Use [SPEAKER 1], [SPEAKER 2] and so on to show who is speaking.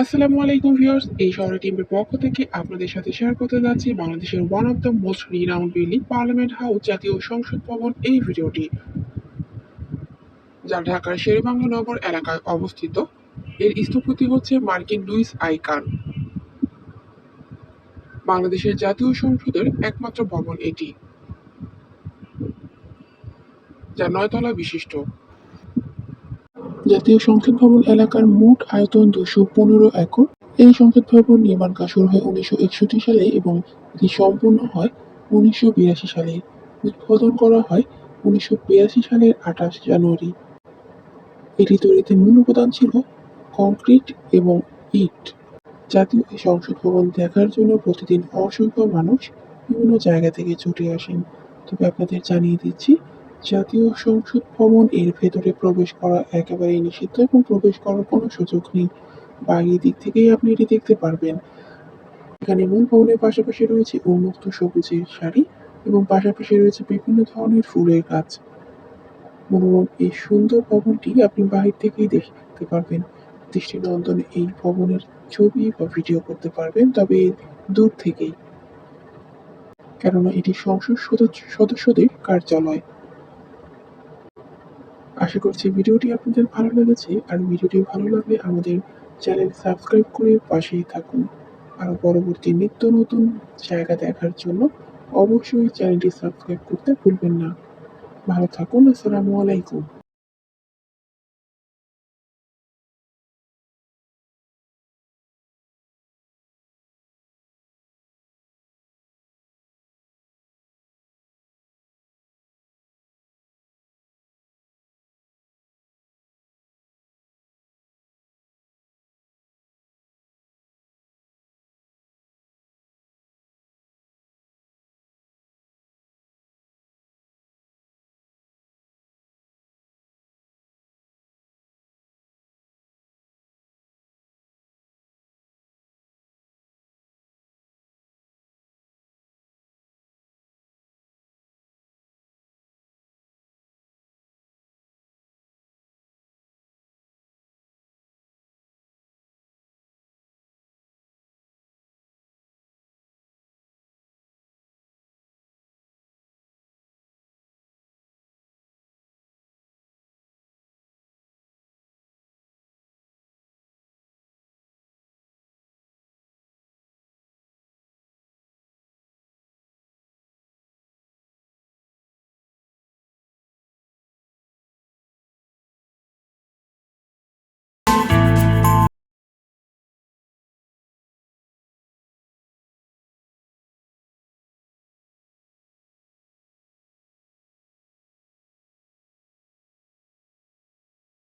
[SPEAKER 1] আসসালামু আলাইকুম ভিউয়ার্স, এই শহরের টিমের পক্ষ থেকে আপনাদের সাথে শেয়ার করতে যাচ্ছি বাংলাদেশের one of the most renowned building parliament house জাতীয় সংসদ ভবন এই ভিডিওটি। যা ঢাকার শেরেবাংলা নগর এলাকায় অবস্থিত। এর স্থপতি হচ্ছে মার্কিন লুইস আইকান বাংলাদেশের জাতীয় সংসদের একমাত্র ভবন এটি, যা নয়তলা বিশিষ্ট। জাতীয় সংসদ ভবন এলাকার মোট আয়তন দুশো পনেরো একর। এই সংসদ ভবন নির্মাণ কাজ শুরু হয় উনিশশো একষট্টি সালে এবং এটি সম্পূর্ণ হয় উনিশশো বিরাশি সালে। উদ্বোধন করা হয় উনিশশো বিরাশি সালের আঠাশ জানুয়ারি। এটি তৈরিতে মূল উপাদান ছিল কংক্রিট এবং ইট। জাতীয় এই সংসদ ভবন দেখার জন্য প্রতিদিন অসংখ্য মানুষ বিভিন্ন জায়গা থেকে ছুটে আসেন। তবে আপনাদের জানিয়ে দিচ্ছি জাতীয় সংসদ ভবন এর ভেতরে প্রবেশ করা একেবারেই নিষিদ্ধ এবং প্রবেশ করার কোনো সুযোগ নেই। বাইরের দিক থেকেই আপনি এটি দেখতে পারবেন। এখানে মূল ভবনের পাশাপাশি রয়েছে উন্মুক্ত সবুজের শাড়ি এবং পাশাপাশি রয়েছে বিভিন্ন ধরনের ফুলের গাছ। মনোরম এই সুন্দর ভবনটি আপনি বাহির থেকেই দেখতে পারবেন। দৃষ্টিনন্দন এই ভবনের ছবি বা ভিডিও করতে পারবেন, তবে দূর থেকেই। কেননা এটি সংসদ সদস্য সদস্যদের কার্যালয়। আশা করছি ভিডিওটি আপনাদের ভালো লেগেছে। আর ভিডিওটি ভালো লাগলে আমাদের চ্যানেল সাবস্ক্রাইব করে পাশেই থাকুন। আর পরবর্তী নিত্য নতুন জায়গা দেখার জন্য অবশ্যই চ্যানেলটি সাবস্ক্রাইব করতে ভুলবেন না। ভালো থাকুন, আসসালামু আলাইকুম।